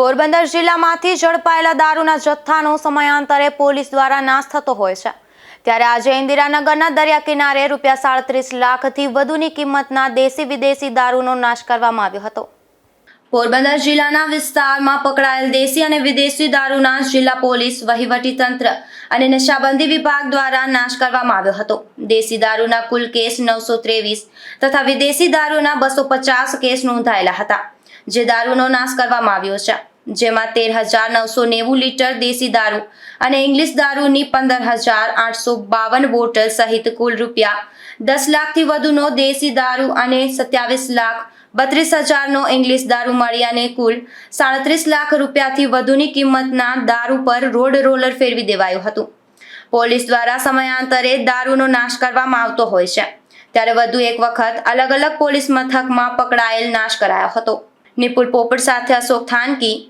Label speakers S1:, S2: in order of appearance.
S1: પોરબંદર જિલ્લામાંથી ઝડપાયેલા દારૂના જથ્થાનો સમયાંતરે પોલીસ દ્વારા નાશ થતો હોય છે. ત્યારે આજે ઇન્દિરાનગરના દરિયા કિનારે રૂપિયા સાડત્રીસ લાખથી વધુની કિંમતના દેશી વિદેશી દારૂનો નાશ કરવામાં આવ્યો હતો. પોરબંદર જિલ્લાના વિસ્તારમાં પકડાયેલ દેશી અને વિદેશી દારૂના જિલ્લા પોલીસ, વહીવટી તંત્ર અને નશાબંધી વિભાગ દ્વારા નાશ કરવામાં આવ્યો હતો. દેશી દારૂના કુલ કેસ નવસો ત્રેવીસ તથા વિદેશી દારૂના બસો પચાસ કેસ નોંધાયેલા હતા, જે દારૂનો નાશ કરવામાં આવ્યો છે. જેમાં તેર હજાર નવસો નેવું લીટર દેશી દારૂ અને ઇંગ્લિશ દારૂની પંદર હજાર આઠસો બાવન બોટલ સહિત કુલ રૂપિયા દસ લાખથી વધુનો દેશી દારૂ અને સત્યાવીસ લાખ બત્રીસ હજારનો ઇંગ્લિશ દારૂ મળી અને કુલ સાડત્રીસ લાખ રૂપિયાથી વધુની કિંમતના દારૂ પર રોડ રોલર ફેરવી દેવાયું હતું. પોલીસ દ્વારા સમયાંતરે દારૂનો નાશ કરવામાં આવતો હોય છે. ત્યારે વધુ એક વખત અલગ અલગ પોલીસ મથકમાં પકડાયેલ નાશ કરાયો હતો. નિપુલ પોપટ સાથે અશોક થાનકી